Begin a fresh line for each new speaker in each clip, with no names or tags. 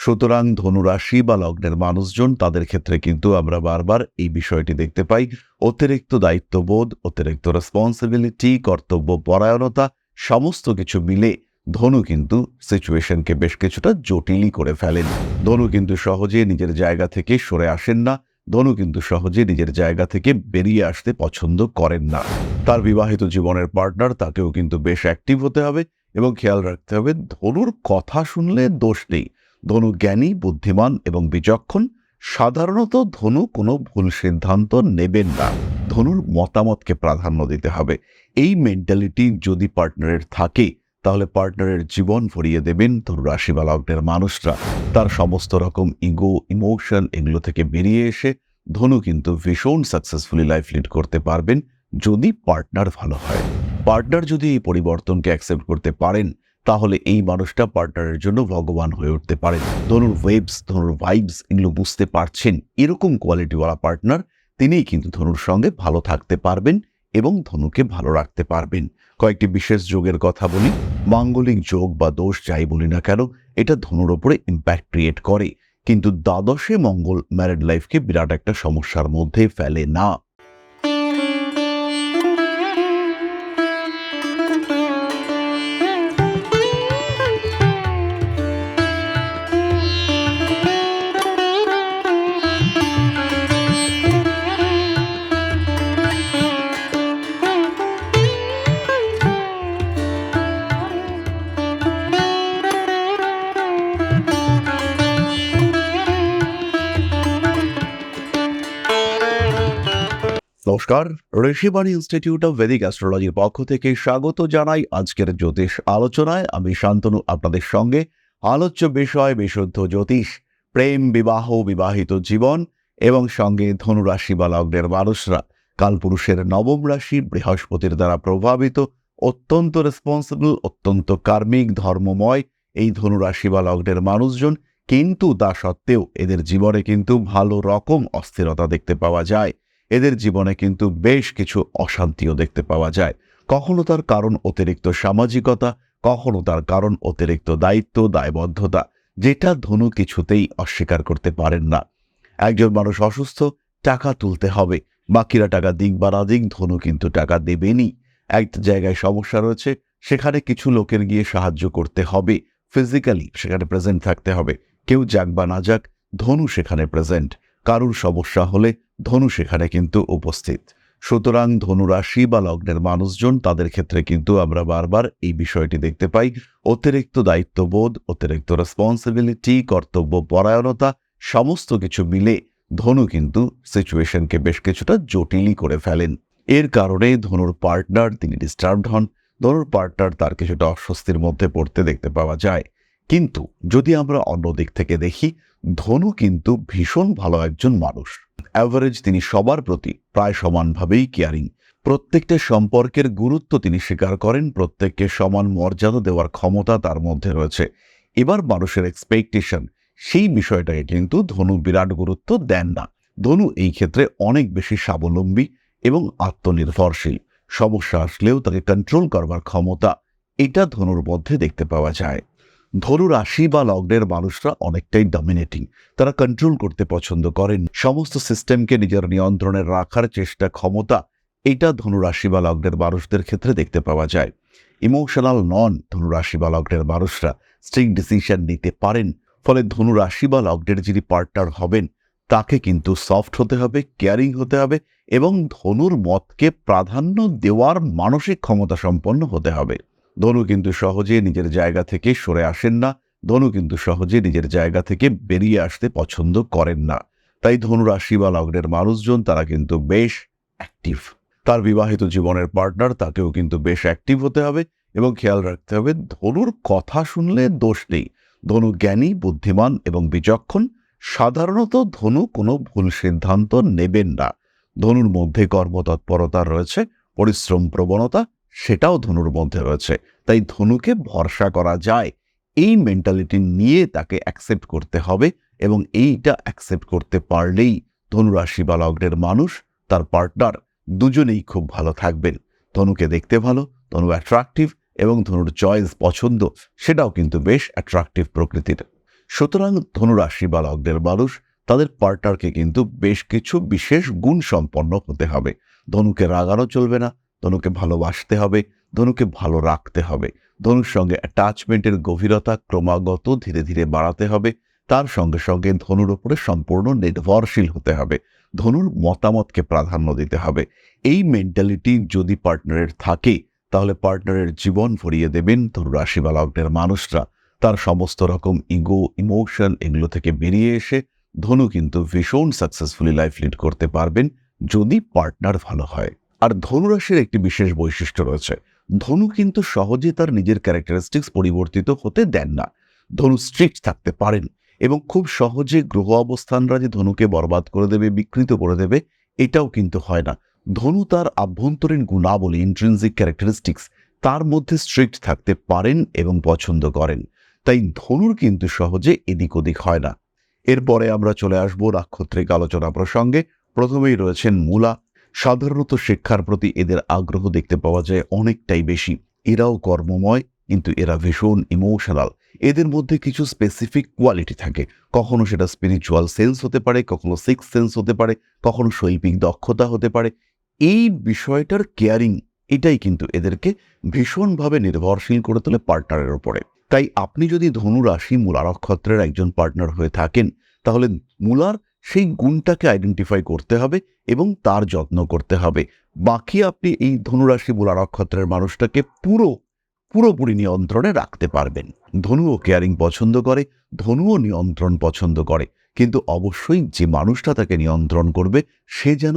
সুতরাং ধনুরাশি বা লগ্নের মানুষজন তাদের ক্ষেত্রে কিন্তু আমরা বারবার এই বিষয়টি দেখতে পাই। অতিরিক্ত দায়িত্ববোধ, অতিরিক্ত রেসপন্সিবিলিটি কর্তব্য পরায়ণতা, সমস্ত কিছু মিলে ধনু কিন্তু সিচুয়েশনকে বেশ কিছুটা জটিলই করে ফেলেন। ধনু কিন্তু সহজে নিজের জায়গা থেকে সরে আসেন না। ধনু কিন্তু সহজে নিজের জায়গা থেকে বেরিয়ে আসতে পছন্দ করেন না। তার বিবাহিত জীবনের পার্টনার তাকেও কিন্তু বেশ অ্যাক্টিভ হতে হবে এবং খেয়াল রাখতে হবে ধনুর কথা শুনলে দোষ নেই। ধনু জ্ঞানী বুদ্ধিমান এবং বিচক্ষণ, সাধারণত ধনু কোনো ভুল সিদ্ধান্ত নেবেন না। ধনুর মতামতকে প্রাধান্য দিতে হবে। এই মেন্টালিটি যদি পার্টনারের থাকে, তাহলে পার্টনারের জীবন ভরিয়ে দেবেন ধনু রাশি বা লগ্নের মানুষরা। তার সমস্ত রকম ইগো ইমোশন এগুলো থেকে বেরিয়ে এসে ধনু কিন্তু ভীষণ সাকসেসফুলি লাইফ লিড করতে পারবেন যদি পার্টনার ভালো হয়। পার্টনার যদি এই পরিবর্তনকে অ্যাকসেপ্ট করতে পারেন তাহলে এই মানুষটা পার্টনারের জন্য ভগবান হয়ে উঠতে পারেন। ধনুর ওয়েবস ধনুর ভাইবস এগুলো বুঝতে পারছেন। এরকম কোয়ালিটিওয়ালা পার্টনার তিনিই কিন্তু ধনুর সঙ্গে ভালো থাকতে পারবেন এবং ধনুকে ভালো রাখতে পারবেন। কয়েকটি বিশেষ যোগের কথা বলি। মাঙ্গলিক যোগ বা দোষ যাই বলি না কেন, এটা ধনুর ওপরে ইম্প্যাক্ট ক্রিয়েট করে। কিন্তু দ্বাদশে মঙ্গল ম্যারিড লাইফকে বিরাট একটা সমস্যার মধ্যে ফেলে না। নমস্কার। ঋষিবাণী ইনস্টিটিউট অফ ভেদিক অ্যাস্ট্রোলজির পক্ষ থেকে স্বাগত জানাই আজকের জ্যোতিষ আলোচনায়। আমি শান্তনু, আপনাদের সঙ্গে আলোচ্য বিষয় বিশুদ্ধ জ্যোতিষ, প্রেম, বিবাহ, বিবাহিত জীবন এবং সঙ্গে ধনুরাশি বা লগ্নের মানুষরা। কালপুরুষের নবম রাশি বৃহস্পতির দ্বারা প্রভাবিত, অত্যন্ত রেসপন্সিবল অত্যন্ত কার্মিক, ধর্মময় এই ধনুরাশি বা লগ্নের মানুষজন কিন্তু তা সত্ত্বেও এদের জীবনে কিন্তু ভালো রকম অস্থিরতা দেখতে পাওয়া যায়। এদের জীবনে কিন্তু বেশ কিছু অশান্তিও দেখতে পাওয়া যায়। কখনো তার কারণ অতিরিক্ত সামাজিকতা, কখনো তার কারণ অতিরিক্ত দায়িত্ব, দায়বদ্ধতা, যেটা ধনু কিছুতেই অস্বীকার করতে পারেন না। একজন মানুষ অসুস্থ, টাকা তুলতে হবে। বাকিরা টাকা দিক বা না দিক, ধনু কিন্তু টাকা দেবেনি এক জায়গায় সমস্যা রয়েছে, সেখানে কিছু লোকের গিয়ে সাহায্য করতে হবে। ফিজিক্যালি সেখানে প্রেজেন্ট থাকতে হবে। কেউ যাক বা না যাক, ধনু সেখানে প্রেজেন্ট কারুর সমস্যা হলে ধনু সেখানে কিন্তু উপস্থিত। সুতরাং ধনুরাশি বা লগ্নের মানুষজন, তাদের ক্ষেত্রে কিন্তু আমরা বারবার এই বিষয়টি দেখতে পাই। অতিরিক্ত দায়িত্ববোধ, অতিরিক্ত রেসপন্সিবিলিটি কর্তব্য পরায়ণতা, সমস্ত কিছু মিলে ধনু কিন্তু সিচুয়েশনকে বেশ কিছুটা জটিলই করে ফেলেন। এর কারণে ধনুর পার্টনার তিনি ডিস্টার্বড হন। ধনুর পার্টনার তার কিছুটা অস্বস্তির মধ্যে পড়তে দেখতে পাওয়া যায়। কিন্তু যদি আমরা অন্য দিক থেকে দেখি ধনু কিন্তু ভীষণ ভালো একজন মানুষ। অ্যাভারেজ তিনি সবার প্রতি প্রায় সমানভাবেই কেয়ারিং প্রত্যেকটা সম্পর্কের গুরুত্ব তিনি স্বীকার করেন, প্রত্যেককে সমান মর্যাদা দেওয়ার ক্ষমতা তার মধ্যে রয়েছে। এবার মানুষের এক্সপেকটেশন সেই বিষয়টাকে কিন্তু ধনু বিরাট গুরুত্ব দেন না। ধনু এই ক্ষেত্রে অনেক বেশি স্বাবলম্বী এবং আত্মনির্ভরশীল। সমস্যা আসলেও তাকে কন্ট্রোল করবার ক্ষমতা এটা ধনুর মধ্যে দেখতে পাওয়া যায়। ধনু রাশি বা লগ্নের মানুষরা অনেকটাই ডমিনেটিং তারা কন্ট্রোল করতে পছন্দ করেন। সমস্ত সিস্টেমকে নিজের নিয়ন্ত্রণে রাখার চেষ্টা ক্ষমতা এটা ধনু রাশি বা লগ্নের মানুষদের ক্ষেত্রে দেখতে পাওয়া যায়। ইমোশনাল নন ধনু রাশি বা লগ্নের মানুষরা স্ট্রিক ডিসিশন নিতে পারেন। ফলে ধনু রাশি বা লগ্নের যিনি পার্টনার হবেন, তাকে কিন্তু সফট হতে হবে কেয়ারিং হতে হবে এবং ধনুর মতকে প্রাধান্য দেওয়ার মানসিক ক্ষমতা সম্পন্ন হতে হবে। ধনু কিন্তু সহজে নিজের জায়গা থেকে সরে আসেন না। ধনু কিন্তু সহজে নিজের জায়গা থেকে বেরিয়ে আসতে পছন্দ করেন না। তাই ধনু রাশি বা লগ্নের মানুষজন তারা কিন্তু বেশ অ্যাক্টিভ তার বিবাহিত জীবনের পার্টনার তাকেও কিন্তু বেশ অ্যাক্টিভ হতে হবে এবং খেয়াল রাখতে হবে, ধনুর কথা শুনলে দোষ নেই। ধনু জ্ঞানী, বুদ্ধিমান এবং বিচক্ষণ। সাধারণত ধনু কোনো ভুল সিদ্ধান্ত নেবেন না। ধনুর মধ্যে কর্মতৎপরতা রয়েছে, পরিশ্রম প্রবণতা সেটাও ধনুর মধ্যে রয়েছে। তাই ধনুকে ভরসা করা যায়। এই মেন্টালিটি নিয়ে তাকে অ্যাকসেপ্ট করতে হবে এবং এইটা অ্যাকসেপ্ট করতে পারলেই ধনুরাশি বা লগ্নের মানুষ, তার পার্টনার দুজনেই খুব ভালো থাকবেন। ধনুকে দেখতে ভালো, ধনু অ্যাট্রাকটিভ এবং ধনুর চয়েস পছন্দ, সেটাও কিন্তু বেশ অ্যাট্রাকটিভ প্রকৃতির। সুতরাং ধনুরাশি বা লগ্নের মানুষ, তাদের পার্টনারকে কিন্তু বেশ কিছু বিশেষ গুণ সম্পন্ন হতে হবে। ধনুকে রাগানো চলবে না ধনুকে ভালোবাসতে হবে, ধনুকে ভালো রাখতে হবে। ধনুর সঙ্গে অ্যাটাচমেন্টের গভীরতা ক্রমাগত ধীরে ধীরে বাড়াতে হবে। তার সঙ্গে সঙ্গে ধনুর উপরে সম্পূর্ণ নির্ভরশীল হতে হবে। ধনুর মতামতকে প্রাধান্য দিতে হবে। এই মেন্টালিটি যদি পার্টনারের থাকে, তাহলে পার্টনারের জীবন ভরিয়ে দেবেন ধনুরাশি বা লগ্নের মানুষরা। তার সমস্ত রকম ইগো ইমোশন এগুলো থেকে বেরিয়ে এসে ধনু কিন্তু ভীষণ সাকসেসফুলি লাইফ লিড করতে পারবেন যদি পার্টনার ভালো হয়। আর ধনুরাশির একটি বিশেষ বৈশিষ্ট্য রয়েছে। ধনু কিন্তু সহজে তার নিজের ক্যারেক্টারিস্টিক্স পরিবর্তিত হতে দেন না। ধনু স্ট্রিক্ট থাকতে পারেন এবং খুব সহজে গ্রহ অবস্থানরা যে ধনুকে বরবাদ করে দেবে, বিকৃত করে দেবে, এটাও কিন্তু হয় না। ধনু তার আভ্যন্তরীণ গুণাবলী ইন্ট্রেন্সিক ক্যারেক্টারিস্টিক্স তার মধ্যে স্ট্রিক্ট থাকতে পারেন এবং পছন্দ করেন। তাই ধনুর কিন্তু সহজে এদিক ওদিক হয় না। এরপরে আমরা চলে আসব নাক্ষত্রিক আলোচনা প্রসঙ্গে। প্রথমেই রয়েছেন মূলা। সাধারণত শিক্ষার প্রতি এদের আগ্রহ দেখতে পাওয়া যায় অনেকটাই বেশি। এরাও কর্মময়, কিন্তু এরা ভীষণ ইমোশনাল এদের মধ্যে কিছু স্পেসিফিক কোয়ালিটি থাকে। কখনো সেটা স্পিরিচুয়াল সেন্স হতে পারে, কখনো সিক্স সেন্স হতে পারে, কখনো শৈল্পিক দক্ষতা হতে পারে। এই বিষয়টার কেয়ারিং এটাই কিন্তু এদেরকে ভীষণভাবে নির্ভরশীল করে তোলে পার্টনারের ওপরে তাই আপনি যদি ধনু রাশি নক্ষত্রের একজন পার্টনার হয়ে থাকেন, তাহলে মূলার সেই গুণটাকে আইডেন্টিফাই করতে হবে এবং তার যত্ন করতে হবে। বাকি আপনি এই ধনুরাশি মূলা নক্ষত্রের মানুষটাকে পুরো, পুরোপুরি নিয়ন্ত্রণে রাখতে পারবেন। ধনুও কেয়ারিং পছন্দ করে, ধনুও নিয়ন্ত্রণ পছন্দ করে। কিন্তু অবশ্যই যে মানুষটা তাকে নিয়ন্ত্রণ করবে, সে যেন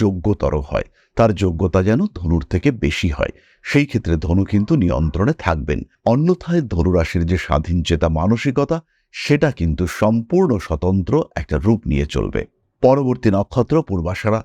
যোগ্যতর হয়। তার যোগ্যতা যেন ধনুর থেকে বেশি হয়। সেই ক্ষেত্রে ধনু কিন্তু নিয়ন্ত্রণে থাকবেন। অন্যথায় ধনুরাশির যে স্বাধীন চেতা মানসিকতা সেটা কিন্তু সম্পূর্ণ স্বতন্ত্র একটা রূপ নিয়ে চলবে। পরবর্তী নক্ষত্র পূর্বাশারা,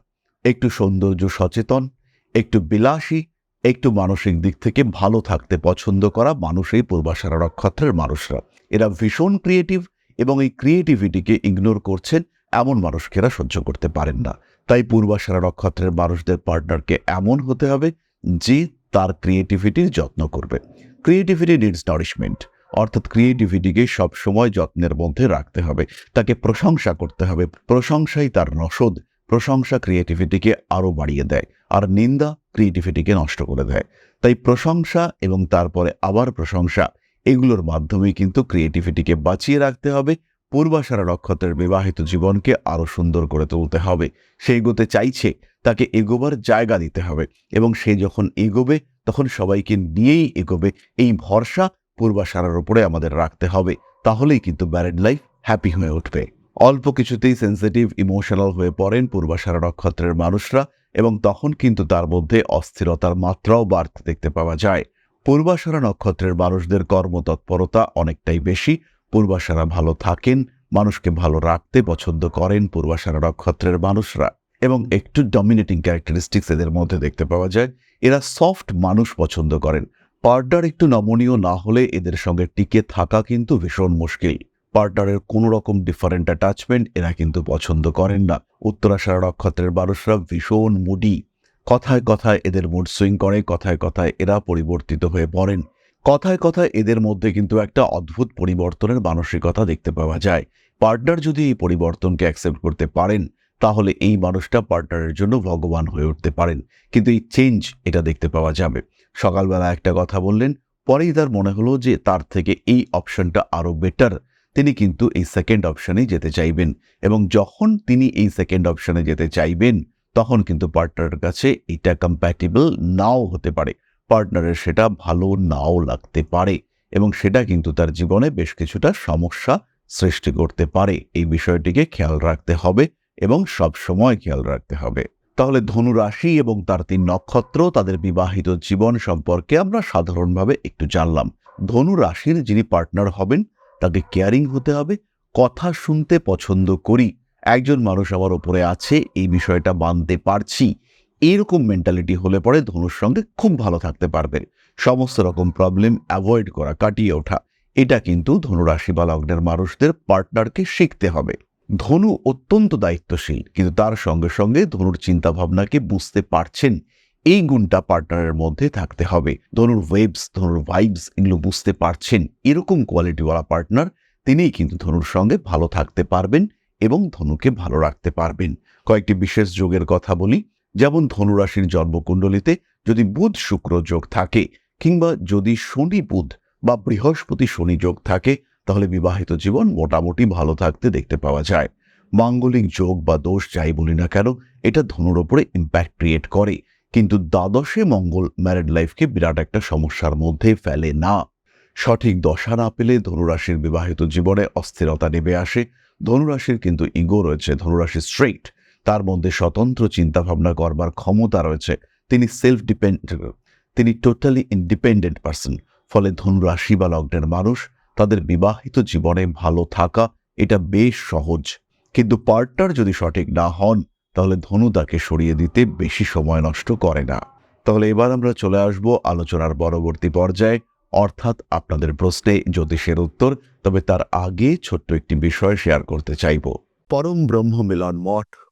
একটু সৌন্দর্য সচেতন, একটু বিলাসী, একটু মানসিক দিক থেকে ভালো থাকতে পছন্দ করা মানুষ এই পূর্বাশারা নক্ষত্রের মানুষরা। এরা ভীষণ ক্রিয়েটিভ এবং এই ক্রিয়েটিভিটিকে ইগনোর করছেন এমন মানুষকে এরা সহ্য করতে পারেন না। তাই পূর্বাশারা নক্ষত্রের মানুষদের পার্টনারকে এমন হতে হবে যে তার ক্রিয়েটিভিটির যত্ন করবে। ক্রিয়েটিভিটি নিডস নারিশমেন্ট অর্থাৎ ক্রিয়েটিভিটিকে সবসময় যত্নের মধ্যে রাখতে হবে। তাকে প্রশংসা করতে হবে। প্রশংসাই তার রসদ। প্রশংসা ক্রিয়েটিভিটিকে আরও বাড়িয়ে দেয় আর নিন্দা ক্রিয়েটিভিটিকে নষ্ট করে দেয়। তাই প্রশংসা এবং তারপরে আবার প্রশংসা, এগুলোর মাধ্যমে কিন্তু ক্রিয়েটিভিটিকে বাঁচিয়ে রাখতে হবে। পূর্বাশারা নক্ষত্রের বিবাহিত জীবনকে আরও সুন্দর করে তুলতে হবে। সে এগোতে চাইছে, তাকে এগোবার জায়গা দিতে হবে এবং সে যখন এগোবে, তখন সবাইকে নিয়েই এগোবে। এই ভরসা পূর্বাশারার উপরে আমাদের রাখতে হবে। তাহলেই কিন্তু ম্যারেড লাইফ হ্যাপি হয়ে উঠবে। অল্প কিছুতেই সেন্সিটিভ ইমোশনাল হয়ে পড়েন পূর্বাশারা নক্ষত্রের মানুষরা এবং তখন কিন্তু তার মধ্যে অস্থিরতার মাত্রাও বাড়তে দেখতে পাওয়া যায়। পূর্বাশারা নক্ষত্রের মানুষদের কর্মতৎপরতা অনেকটাই বেশি। পূর্বাশারা ভালো থাকেন, মানুষকে ভালো রাখতে পছন্দ করেন পূর্বাশারা নক্ষত্রের মানুষরা এবং একটু ডমিনেটিং ক্যারেক্টারিস্টিক্স এদের মধ্যে দেখতে পাওয়া যায়। এরা সফট মানুষ পছন্দ করেন। পার্টনার একটু নমনীয় না হলে এদের সঙ্গে টিকে থাকা কিন্তু ভীষণ মুশকিল। পার্টনারের কোনো রকম ডিফারেন্ট অ্যাটাচমেন্ট এরা কিন্তু পছন্দ করেন না। উত্তরাশারা নক্ষত্রের মানুষরা ভীষণ মুডি কথায় কথায় এদের মুড সুইং করে, কথায় কথায় এরা পরিবর্তিত হয়ে পড়েন। কথায় কথায় এদের মধ্যে কিন্তু একটা অদ্ভুত পরিবর্তনের মানসিকতা দেখতে পাওয়া যায়। পার্টনার যদি এই পরিবর্তনকে অ্যাকসেপ্ট করতে পারেন, তাহলে এই মানুষটা পার্টনারের জন্য ভগবান হয়ে উঠতে পারেন। কিন্তু এই চেঞ্জ এটা দেখতে পাওয়া যাবে। সকালবেলা একটা কথা বললেন, পরেই তার মনে হলো যে তার থেকে এই অপশনটা আরও বেটার তিনি কিন্তু এই সেকেন্ড অপশনে যেতে চাইবেন এবং যখন তিনি এই সেকেন্ড অপশনে যেতে চাইবেন, তখন কিন্তু পার্টনারের কাছে এটা কম্প্যাটিবল নাও হতে পারে। পার্টনারের সেটা ভালো নাও লাগতে পারে এবং সেটা কিন্তু তার জীবনে বেশ কিছুটা সমস্যা সৃষ্টি করতে পারে। এই বিষয়টিকে খেয়াল রাখতে হবে এবং সব সময় খেয়াল রাখতে হবে। তাহলে ধনু রাশি এবং তার তিন নক্ষত্র তাদের বিবাহিত জীবন সম্পর্কে আমরা সাধারণভাবে একটু জানলাম। ধনু রাশির যিনি পার্টনার হবেন, তাকে কেয়ারিং হতে হবে, কথা শুনতে পছন্দ করি, একজন মানুষ আমার ওপরে আছে, এই বিষয়টা মানতে পারছি। এরকম মেন্টালিটি হলে পরে ধনুর সঙ্গে খুব ভালো থাকতে পারবে। সমস্ত রকম প্রবলেম অ্যাভয়েড করা, কাটিয়ে ওঠা, এটা কিন্তু ধনুরাশি বা লগ্নের মানুষদের পার্টনারকে শিখতে হবে। ধনু অত্যন্ত দায়িত্বশীল, কিন্তু তার সঙ্গে সঙ্গে ধনুর চিন্তা ভাবনাকে বুঝতে পারছেন এই গুণটা পার্টনারের মধ্যে থাকতে হবে। ধনুর ওয়েবস ধনুর ভাইবস এগুলো বুঝতে পারছেন, এরকম কোয়ালিটিওয়ালা পার্টনার তিনিই কিন্তু ধনুর সঙ্গে ভালো থাকতে পারবেন এবং ধনুকে ভালো রাখতে পারবেন। কয়েকটি বিশেষ যোগের কথা বলি, যেমন ধনুরাশির জন্মকুণ্ডলিতে যদি বুধ শুক্র যোগ থাকে কিংবা যদি শনি বুধ বা বৃহস্পতি শনি যোগ থাকে তাহলে বিবাহিত জীবন মোটামুটি ভালো থাকতে দেখতে পাওয়া যায়। মাঙ্গলিক যোগ বা দোষ যাই বলি না কেন, এটা ধনুর ওপরে ইম্প্যাক্ট ক্রিয়েট করে। কিন্তু দ্বাদশে মঙ্গল ম্যারিড লাইফকে বিরাট একটা সমস্যার মধ্যে ফেলে না। সঠিক দশা না পেলে ধনুরাশির বিবাহিত জীবনে অস্থিরতা নেমে আসে। ধনুরাশির কিন্তু ইগো রয়েছে, ধনুরাশি স্ট্রেইট তার মধ্যে স্বতন্ত্র চিন্তাভাবনা করবার ক্ষমতা রয়েছে। তিনি সেলফ ডিপেন্ড তিনি টোটালি ইন্ডিপেন্ডেন্ট পার্সন ফলে ধনুরাশি বা লগ্নের মানুষ তাদের বিবাহিত জীবনে ভালো থাকা এটা বেশ সহজ। কিন্তু পার্টনার যদি সঠিক না হন, তাহলে ধনু তাকে সরিয়ে দিতে বেশি সময় নষ্ট করে না। তাহলে এবার আমরা চলে আসব আলোচনার পরবর্তী পর্যায়ে। অর্থাৎ আপনাদের প্রশ্নে জ্যোতিষের উত্তর, তবে তার আগে ছোট্ট একটি বিষয় শেয়ার করতে চাইব।
পরম ব্রহ্ম মিলন মঠ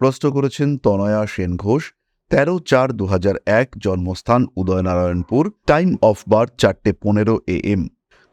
প্রশ্ন করেছেন তনয়া সেন ঘোষ, তেরো চার দু এক জন্মস্থান উদয়নারায়ণপুর, টাইম অফ বার্থ চারটে পনেরো এ এম।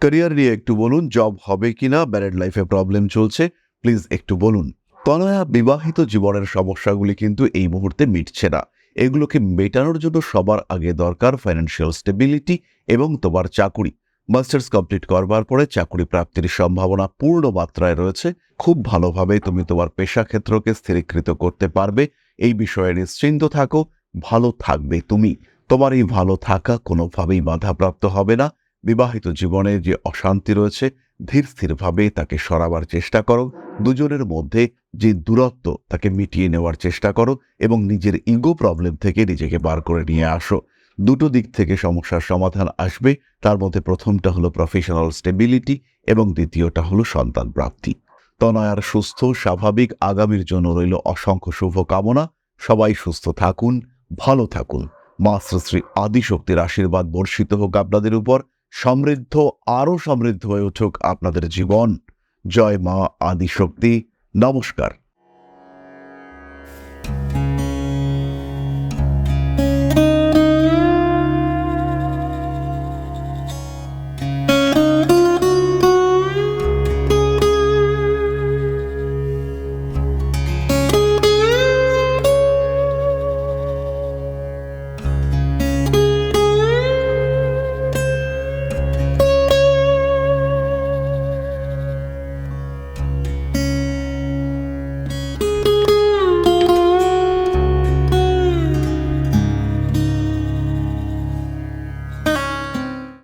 ক্যারিয়ার নিয়ে একটু বলুন, জব হবে কিনা ব্যারেড লাইফে প্রবলেম চলছে, প্লিজ একটু বলুন। তনয়া, বিবাহিত জীবনের সমস্যাগুলি কিন্তু এই মুহূর্তে মিটছে না। এগুলোকে মেটানোর জন্য সবার আগে দরকার ফাইন্যান্সিয়াল স্টেবিলিটি এবং তোমার চাকুরি। মাস্টার্স কমপ্লিট করবার পরে চাকুরি প্রাপ্তির সম্ভাবনা পূর্ণ মাত্রায় রয়েছে। খুব ভালোভাবে তুমি তোমার পেশা ক্ষেত্রকে স্থিরীকৃত করতে পারবে। এই বিষয়ে নিশ্চিন্ত থাকো, ভালো থাকবে তুমি। তোমার এই ভালো থাকা কোনোভাবেই বাধাপ্রাপ্ত হবে না। বিবাহিত জীবনে যে অশান্তি রয়েছে, ধীর স্থিরভাবে তাকে সরাবার চেষ্টা করো। দুজনের মধ্যে যে দূরত্ব, তাকে মিটিয়ে নেওয়ার চেষ্টা করো এবং নিজের ইগো প্রবলেম থেকে নিজেকে বার করে নিয়ে আসো। দুটো দিক থেকে সমস্যার সমাধান আসবে। তার মধ্যে প্রথমটা হলো প্রফেশনাল স্টেবিলিটি এবং দ্বিতীয়টা হলো সন্তান প্রাপ্তি। তনয়ার সুস্থ, স্বাভাবিক, আগামীর জন্য রইল অসংখ্য শুভ কামনা সবাই সুস্থ থাকুন, ভালো থাকুন। মা শ্রী শ্রী আদিশক্তির আশীর্বাদ বর্ষিত হোক আপনাদের উপর। সমৃদ্ধ, আরও সমৃদ্ধ হয়ে উঠুক আপনাদের জীবন। জয় মা আদিশক্তি। নমস্কার।